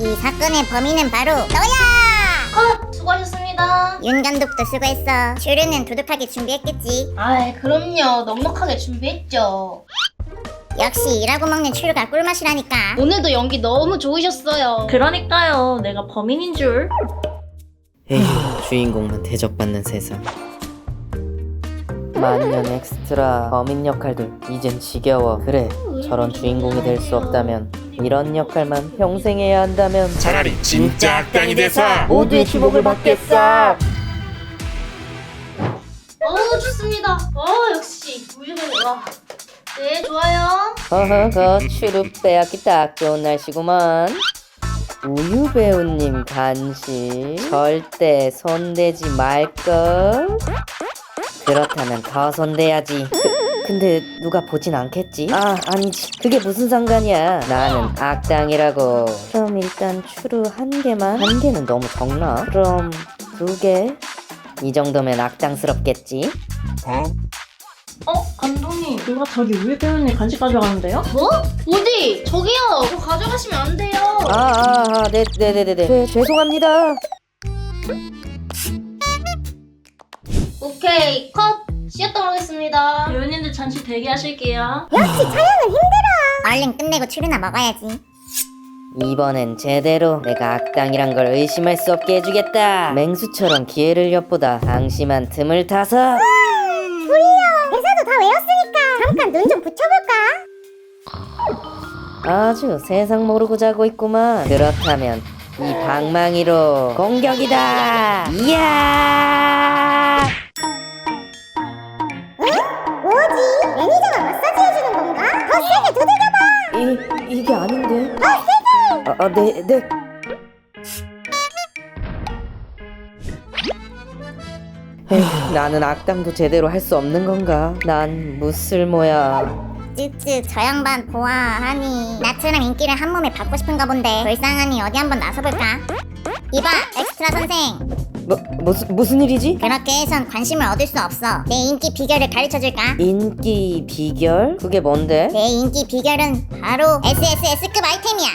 이 사건의 범인은 바로 너야! 컷! 수고하셨습니다. 윤 감독도 수고했어. 슈르는 도둑하게 준비했겠지. 아이, 그럼요. 넉넉하게 준비했죠. 역시 일하고 먹는 슈르가 꿀맛이라니까. 오늘도 연기 너무 좋으셨어요. 그러니까요. 내가 범인인 줄. 에휴 주인공만 대접받는 세상 만년 엑스트라 범인 역할들 이젠 지겨워 그래 저런 주인공이 될 수 없다면 이런 역할만 평생 해야 한다면 차라리 진짜 악당이 돼서 모두의 주목을 받겠어 어우, 좋습니다. 어, 역시. 우유는, 와. 네, 좋아요. 어허 그 추룹 빼앗기 딱 좋은 날씨구만 우유 배우님 간식 절대 손대지 말걸 그렇다면 더 손대야지 그, 근데 누가 보진 않겠지? 아 아니지 그게 무슨 상관이야 나는 악당이라고 그럼 일단 추루 한 개만 한 개는 너무 적나? 그럼 두개이 정도면 악당스럽겠지? 어? 어? 감독님. 누가 저기 우유 배우님 간식 가져가는데요? 뭐? 어디? 저기요. 그거 가져가시면 안 돼요. 아아네 네네네네 죄, 죄송합니다 오케이, 컷. 쉬었다 오겠습니다. 배우님들 잠시 대기하실게요. 얼른 끝내고 슈르나 먹어야지. 이번엔 제대로 내가 악당이란 걸 의심할 수 없게 해주겠다. 맹수처럼 기회를 엿보다 방심한 틈을 타서 대사도 다 외웠으니까 잠깐 눈 좀 붙여볼까? 아주 세상 모르고 자고 있구만. 그렇다면 이 방망이로 공격이다. 이야! 이 이게 아닌데? 아, 아, 네, 네. 에휴, 나는 악당도 제대로 할 수 없는 건가? 난 무쓸모야. 쯔쯔 저 양반 보아하니 나처럼 인기를 한 몸에 받고 싶은가 본데 불쌍하니 어디 한번 나서볼까? 이봐 엑스트라 선생 뭐 무슨 무슨 일이지? 그렇게 해선 관심을 얻을 수 없어 내 인기 비결을 가르쳐줄까? 인기 비결? 그게 뭔데? 내 인기 비결은 바로 SSS급 아이템이야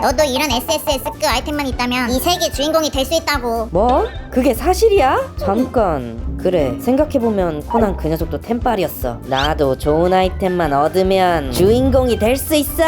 너도 이런 SSS급 아이템만 있다면 이 세계 주인공이 될 수 있다고 뭐? 그게 사실이야? 잠깐 그래 생각해보면 코난 그 녀석도 템빨이었어 나도 좋은 아이템만 얻으면 주인공이 될 수 있어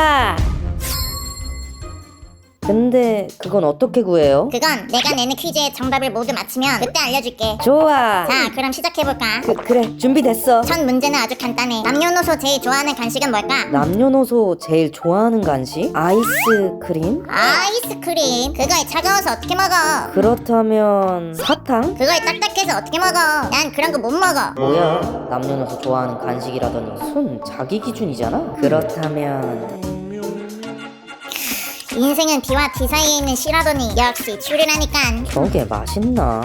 근데 그건 어떻게 구해요? 그건 내가 내는 퀴즈의 정답을 모두 맞히면 그때 알려줄게 좋아 자 그럼 시작해볼까? 그, 그래 준비됐어 첫 문제는 아주 간단해. 남녀노소 제일 좋아하는 간식은 뭘까? 남녀노소 제일 좋아하는 간식? 아이스크림? 아이스크림. 그거에 차가워서 어떻게 먹어? 그렇다면 사탕? 그거에 딱딱해서 어떻게 먹어? 난 그런 거 못 먹어. 뭐야 남녀노소 좋아하는 간식이라더니 손 자기 기준이잖아 그렇다면 인생은 B와 D 사이에 있는 C라더니 역시 추리라니깐. 저게 맛있나?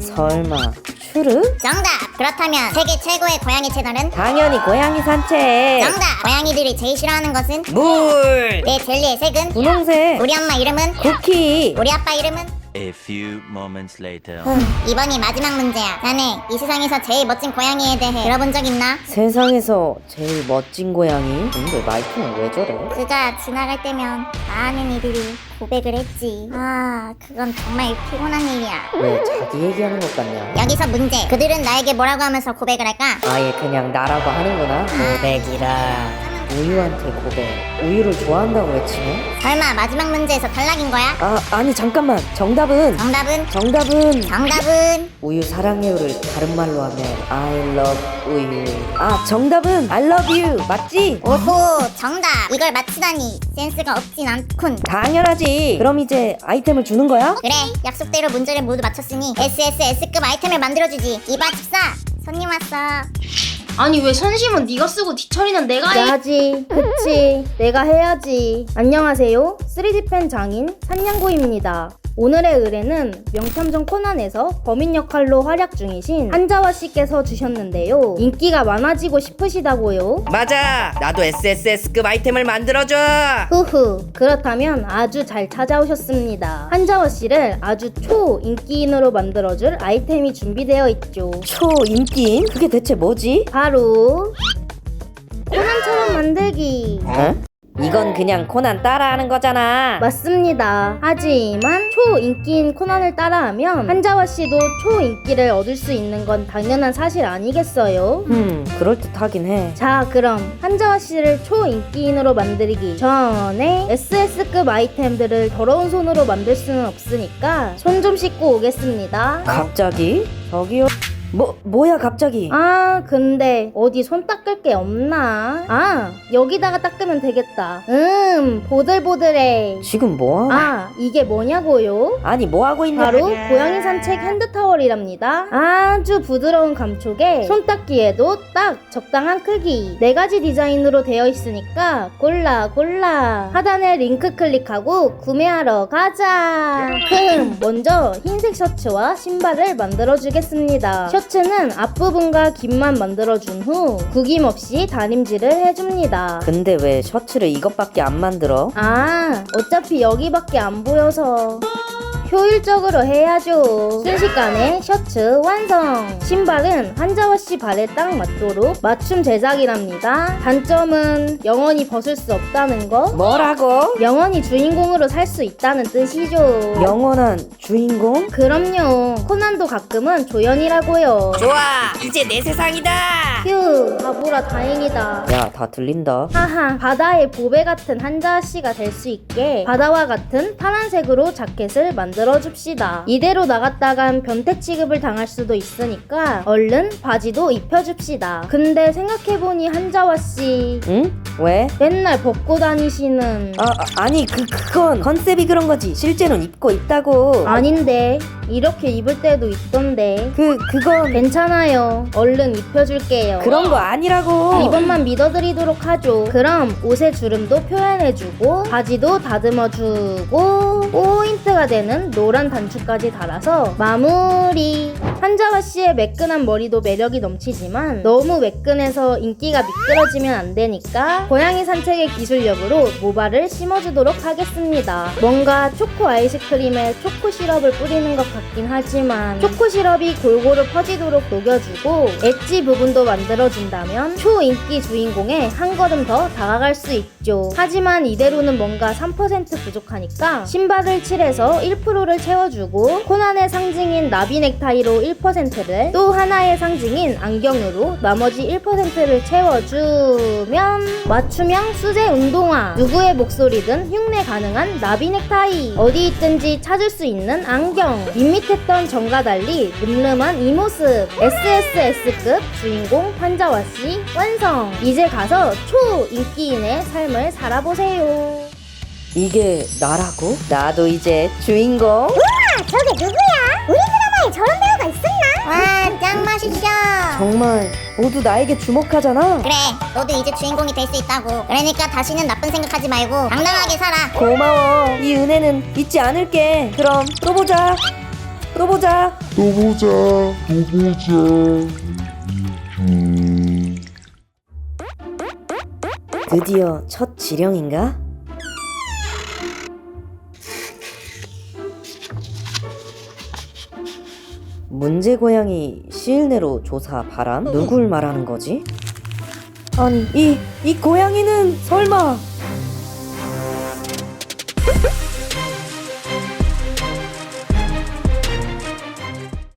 설마 추르? 정답. 그렇다면 세계 최고의 고양이 채널은? 당연히 고양이 산책 정답. 고양이들이 제일 싫어하는 것은? 물 내 젤리의 색은? 분홍색 우리 엄마 이름은? 쿠키 우리 아빠 이름은? A few moments later. 이번이 마지막 문제야. 자네 이 세상에서 제일 멋진 고양이에 대해 들어본 적 있나? 세상에서 제일 멋진 고양이? 근데 말투는 왜 저래? 그가 지나갈 때면 많은 이들이 고백을 했지. 아, 그건 정말 피곤한 일이야. 왜 자기 얘기하는 것 같냐? 여기서 문제. 그들은 나에게 뭐라고 하면서 고백을 할까? 아예 그냥 나라고 하는구나 고백이라 우유한테 고백 우유를 좋아한다고 외치네? 설마 마지막 문제에서 탈락인 거야? 아 아니 잠깐만 정답은 정답은? 정답은 정답은? 우유 사랑해요를 다른 말로 하면 I love 우유 아 정답은 I love you 맞지? 오호, 정답. 이걸 맞히다니 센스가 없진 않군. 당연하지 그럼 이제 아이템을 주는 거야? 그래, 약속대로 문제를 모두 맞췄으니 SSS급 아이템을 만들어주지. 이봐, 집사. 손님 왔어. 아니, 왜 선심은 네가 쓰고 뒤처리는 내가 해? 야지, 그치. 내가 해야지. 안녕하세요. 3D펜 장인 산냥고입니다. 오늘의 의뢰는 명탐정 코난에서 범인 역할로 활약 중이신 한자와 씨께서 주셨는데요. 인기가 많아지고 싶으시다고요? 맞아 나도 SSS급 아이템을 만들어줘 후후. 그렇다면 아주 잘 찾아오셨습니다. 한자와 씨를 아주 초인기인으로 만들어줄 아이템이 준비되어 있죠. 초인기인? 그게 대체 뭐지? 바로 코난처럼 만들기. 어? 이건 그냥 코난 따라하는 거잖아. 맞습니다. 하지만 초인기인 코난을 따라하면 한자와 씨도 초인기를 얻을 수 있는 건 당연한 사실 아니겠어요? 음, 그럴 듯하긴 해. 자, 그럼 한자와 씨를 초인기인으로 만들기 전에 SS급 아이템들을 더러운 손으로 만들 수는 없으니까 손 좀 씻고 오겠습니다. 갑자기? 저기요? 뭐, 뭐야, 갑자기? 아, 근데 어디 손 닦을 게 없나? 아, 여기다가 닦으면 되겠다. 음, 보들보들해. 지금 뭐? 아, 이게 뭐냐고요? 아니, 뭐 하고 있는 바로 고양이 산책 핸드 타월이랍니다. 아주 부드러운 감촉에 손 닦기에도 딱 적당한 크기. 네 가지 디자인으로 되어 있으니까 골라 골라. 하단에 링크 클릭하고 구매하러 가자. 흠, 먼저 흰색 셔츠와 신발을 만들어 주겠습니다. 셔츠는 앞부분과 깃만 만들어 준 후 구김없이 다림질을 해줍니다. 근데 왜 셔츠를 이것밖에 안 만들어? 아, 어차피 여기밖에 안 보여서. 효율적으로 해야죠. 순식간에 셔츠 완성! 신발은 한자와 씨 발에 딱 맞도록 맞춤 제작이랍니다. 단점은 영원히 벗을 수 없다는 거? 뭐라고? 영원히 주인공으로 살 수 있다는 뜻이죠. 영원한 주인공? 그럼요. 코난도 가끔은 조연이라고요. 좋아, 이제 내 세상이다! 휴, 바보라 다행이다. 야, 다 들린다. 하하, 바다의 보배 같은 한자아 씨가 될 수 있게 바다와 같은 파란색으로 자켓을 만들 어 줍시다. 이대로 나갔다간 변태 취급을 당할 수도 있으니까 얼른 바지도 입혀줍시다. 근데 생각해보니 한자와 씨 응? 왜? 맨날 벗고 다니시는 아, 아, 아니, 그, 그건 컨셉이 그런 거지. 실제로는 입고 있다고. 아닌데 이렇게 입을 때도 있던데 그, 그건 괜찮아요. 얼른 입혀줄게요. 그런 거 아니라고. 이번만 믿어드리도록 하죠. 그럼 옷의 주름도 표현해주고 바지도 다듬어주고 포인트가 되는 노란 단추까지 달아서 마무리. 한자와 씨의 매끈한 머리도 매력이 넘치지만 너무 매끈해서 인기가 미끄러지면 안 되니까 고양이 산책의 기술력으로 모발을 심어주도록 하겠습니다. 뭔가 초코 아이스크림에 초코 시럽을 뿌리는 것 같긴 하지만 초코 시럽이 골고루 퍼지도록 녹여주고 엣지 부분도 만들어준다면 초인기 주인공에 한 걸음 더 다가갈 수 있죠. 하지만 이대로는 뭔가 3% 부족하니까 신발을 칠해서 1%를 채워주고 코난의 상징인 나비 넥타이로 1%를 또 하나의 상징인 안경으로 나머지 1%를 채워주면 맞춤형 수제 운동화. 누구의 목소리든 흉내 가능한 나비 넥타이. 어디 있든지 찾을 수 있는 안경. 밋밋했던 전과 달리 늠름한 이 모습. SSS급 주인공 판자와 씨 완성. 이제 가서 초인기인의 삶을 살아보세요 이게 나라고? 나도 이제 주인공? 저게 누구야? 우리 드라마에 저런 배우가 있었나? 와, 짱 맛있어. 정말 모두 나에게 주목하잖아. 그래, 너도 이제 주인공이 될 수 있다고. 그러니까 다시는 나쁜 생각하지 말고 당당하게 살아. 고마워. 이 은혜는 잊지 않을게. 그럼 또 보자. 또 보자. 또 보자. 또 보자. 음. 드디어 첫 지령인가? 문제 고양이 시일내로 조사 바람? 누굴 말하는 거지? 아니 이 이 고양이는 설마